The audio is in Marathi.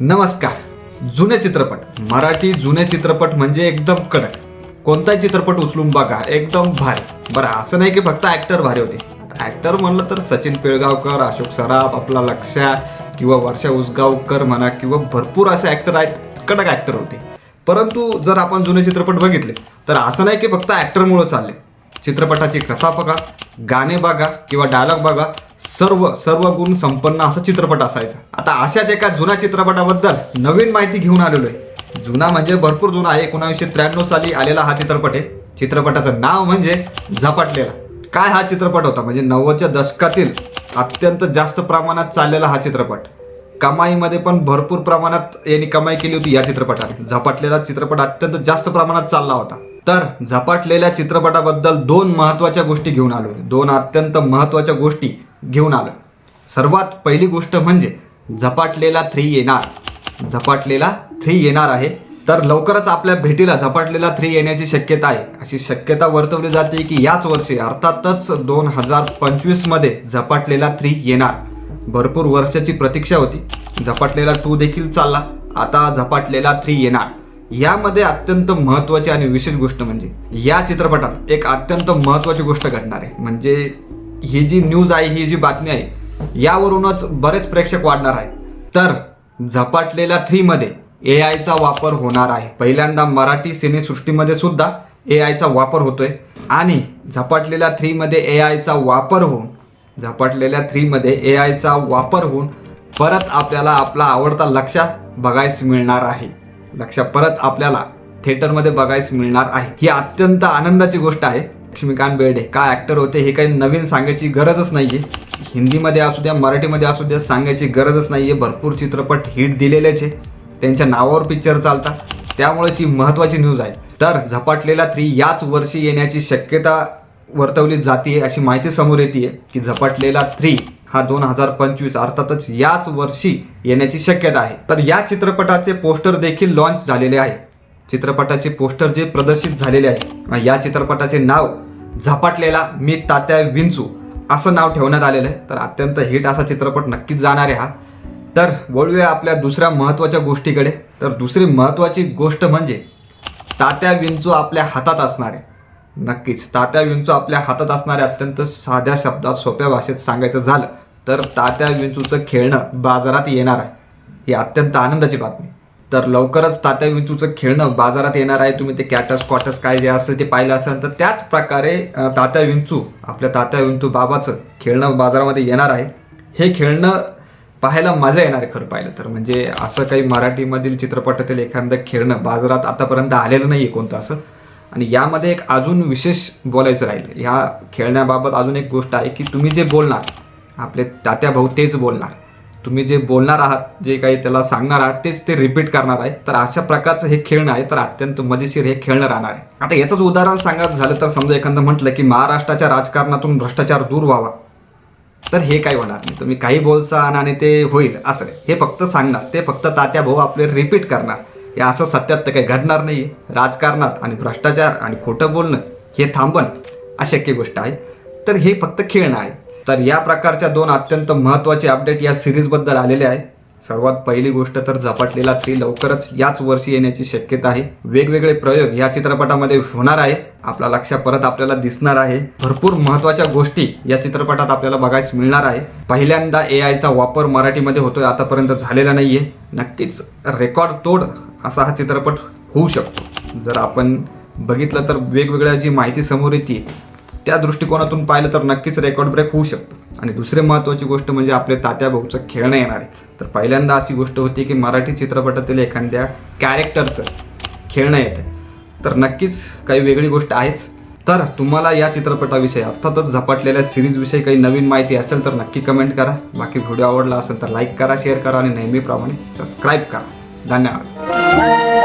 नमस्कार. जुने चित्रपट. मराठी जुने चित्रपट म्हणजे एकदम कडक. कोणताही चित्रपट उचलून बघा एकदम भारी. बरं असं नाही की फक्त ऍक्टर भारी होते. ऍक्टर म्हणलं तर सचिन पिळगावकर अशोक सराफ आपला लक्ष्या किंवा वर्षा उसगावकर म्हणा किंवा भरपूर असे ऍक्टर आहेत कडक ऍक्टर होते. परंतु जर आपण जुने चित्रपट बघितले तर असं नाही की फक्त ऍक्टरमुळं चालले. चित्रपटाची कथा बघा गाणे बघा किंवा डायलॉग बघा सर्व सर्व गुण संपन्न असा चित्रपट असायचा. आता अशाच एका जुन्या चित्रपटाबद्दल नवीन माहिती घेऊन आलेलो आहे जुना म्हणजे भरपूर जुना आहे. एकोणावीसशे त्र्याण्णव साली आलेला हा चित्रपट आहे. चित्रपटाचं नाव म्हणजे झपाटलेला. काय हा चित्रपट होता? म्हणजे नव्वदच्या दशकातील अत्यंत जास्त प्रमाणात चाललेला हा चित्रपट. कमाईमध्ये पण भरपूर प्रमाणात यांनी कमाई केली होती या चित्रपटाने झपाटलेला चित्रपट अत्यंत जास्त प्रमाणात चालला होता. तर झपाटलेल्या चित्रपटाबद्दल दोन महत्त्वाच्या गोष्टी घेऊन आलो दोन अत्यंत महत्त्वाच्या गोष्टी. घेऊन आलो सर्वात पहिली गोष्ट म्हणजे झपाटलेला थ्री येणार. झपाटलेला थ्री येणार आहे. तर लवकरच आपल्या भेटीला झपाटलेला थ्री येण्याची शक्यता आहे. अशी शक्यता वर्तवली जाते की याच वर्षी अर्थातच दोन हजार पंचवीसमध्ये झपाटलेला थ्री येणार. भरपूर वर्षाची प्रतीक्षा होती. झपाटलेला टू देखील चालला. आता झपाटलेला थ्री येणार. यामध्ये अत्यंत महत्त्वाची आणि विशेष गोष्ट म्हणजे या चित्रपटात एक अत्यंत महत्त्वाची गोष्ट घडणार आहे. म्हणजे ही जी न्यूज आहे ही जी बातमी आहे यावरूनच बरेच प्रेक्षक वाढणार आहेत. तर झपाटलेल्या थ्रीमध्ये ए आयचा वापर होणार आहे. पहिल्यांदा मराठी सिनेसृष्टीमध्ये सुद्धा ए आयचा वापर होतोय. आणि झपाटलेल्या थ्रीमध्ये ए आयचा वापर होऊन झपाटलेल्या थ्रीमध्ये ए आयचा वापर होऊन परत आपल्याला आपला आवडता लक्ष बघायस मिळणार आहे. लक्ष परत आपल्याला थिएटरमध्ये बघायस मिळणार आहे. ही अत्यंत आनंदाची गोष्ट आहे. लक्ष्मीकांत बेर्डे. काय ॲक्टर होते हे काही नवीन सांगायची गरजच नाही आहे हिंदीमध्ये असू द्या मराठीमध्ये असू द्या सांगायची गरजच नाही आहे भरपूर चित्रपट हिट दिलेलेच आहे. त्यांच्या नावावर पिक्चर चालतात. त्यामुळेच ही महत्त्वाची न्यूज आहे. तर झपाटलेला थ्री याच वर्षी येण्याची शक्यता वर्तवली जाते अशी माहिती समोर येते की झपाटलेला थ्री हा दोन हजार पंचवीस अर्थातच याच वर्षी येण्याची शक्यता आहे. तर या चित्रपटाचे पोस्टर देखील लॉन्च झालेले आहे. चित्रपटाचे पोस्टर जे प्रदर्शित झालेले आहे. या चित्रपटाचे नाव झपाटलेला मी तात्या विंचू असं नाव ठेवण्यात आलेलं आहे. तर अत्यंत हिट असा चित्रपट नक्कीच जाणार आहे हा. तर वळूया आपल्या दुसऱ्या महत्त्वाच्या गोष्टीकडे. तर दुसरी महत्त्वाची गोष्ट म्हणजे तात्या विंचू आपल्या हातात असणार आहे. नक्कीच तात्या विंचू आपल्या हातात असणारे अत्यंत साध्या शब्दात सोप्या भाषेत सांगायचं झालं तर तात्या विंचूचं खेळणं बाजारात येणार आहे. ही अत्यंत आनंदाची बातमी. तर लवकरच तात्या विंचूचं खेळणं बाजारात येणार आहे. तुम्ही ते कॅटस क्वाटस काय जे असेल ते पाहिलं असेल तर त्याच प्रकारे तात्या विंचू आपल्या तात्या विंचू बाबाचं खेळणं बाजारामध्ये येणार आहे. हे खेळणं पाहायला मजा येणार आहे खरं पाहिलं तर. म्हणजे असं काही मराठीमधील चित्रपटातील एखादं खेळणं बाजारात आतापर्यंत आलेलं नाही आहे कोणतं असं. आणि यामध्ये एक अजून विशेष बोलायचं राहील. ह्या खेळण्याबाबत अजून एक गोष्ट आहे की तुम्ही जे बोलणार आपले तात्या भाऊ तेच बोलणार. तुम्ही जे बोलणार आहात जे काही त्याला सांगणार आहात तेच ते रिपीट करणार आहे. तर अशा प्रकारचं हे खेळणं आहे तर अत्यंत मजेशीर हे खेळणं राहणार आहे. आता याचंच उदाहरण सांगायचं झालं तर समजा एखादं म्हटलं की महाराष्ट्राच्या राजकारणातून भ्रष्टाचार दूर व्हावा. तर हे काही होणार नाही. तुम्ही काही बोलसान आणि ते होईल असं हे फक्त सांगणार. ते फक्त तात्या भाऊ आपले रिपीट करणार. हे असं सत्यात तर काही घडणार नाही. राजकारणात आणि भ्रष्टाचार आणि खोटं बोलणं हे थांबण अशक्य गोष्ट आहे. तर हे फक्त खेळणं आहे. तर या प्रकारच्या दोन अत्यंत महत्त्वाचे अपडेट या सिरीजबद्दल आलेले आहे. सर्वात पहिली गोष्ट तर झपाटलेला थ्री लवकरच याच वर्षी येण्याची शक्यता आहे. वेगवेगळे प्रयोग या चित्रपटामध्ये होणार आहे. आपला लक्ष परत आपल्याला दिसणार आहे. भरपूर महत्त्वाच्या गोष्टी या चित्रपटात आपल्याला बघायला मिळणार आहे. पहिल्यांदा ए आयचा वापर मराठीमध्ये होतोय आतापर्यंत झालेला नाहीये. नक्कीच रेकॉर्ड तोड असा हा चित्रपट होऊ शकतो. जर आपण बघितलं तर वेगवेगळ्या जी माहिती समोर येते त्या दृष्टिकोनातून पाहिलं तर नक्कीच रेकॉर्ड ब्रेक होऊ शकतो. आणि दुसरी महत्त्वाची गोष्ट म्हणजे आपले तात्या भाऊचं खेळणं येणार आहे. तर पहिल्यांदा अशी गोष्ट होती की मराठी चित्रपटातील एखाद्या कॅरेक्टरचं खेळणं येतं तर नक्कीच काही वेगळी गोष्ट आहेच. तर तुम्हाला या चित्रपटाविषयी अर्थातच झपाटलेल्या सिरीजविषयी काही नवीन माहिती असेल तर नक्की कमेंट करा. बाकी व्हिडिओ आवडला असेल तर लाईक करा शेअर करा आणि नेहमीप्रमाणे सबस्क्राईब करा. धन्यवाद.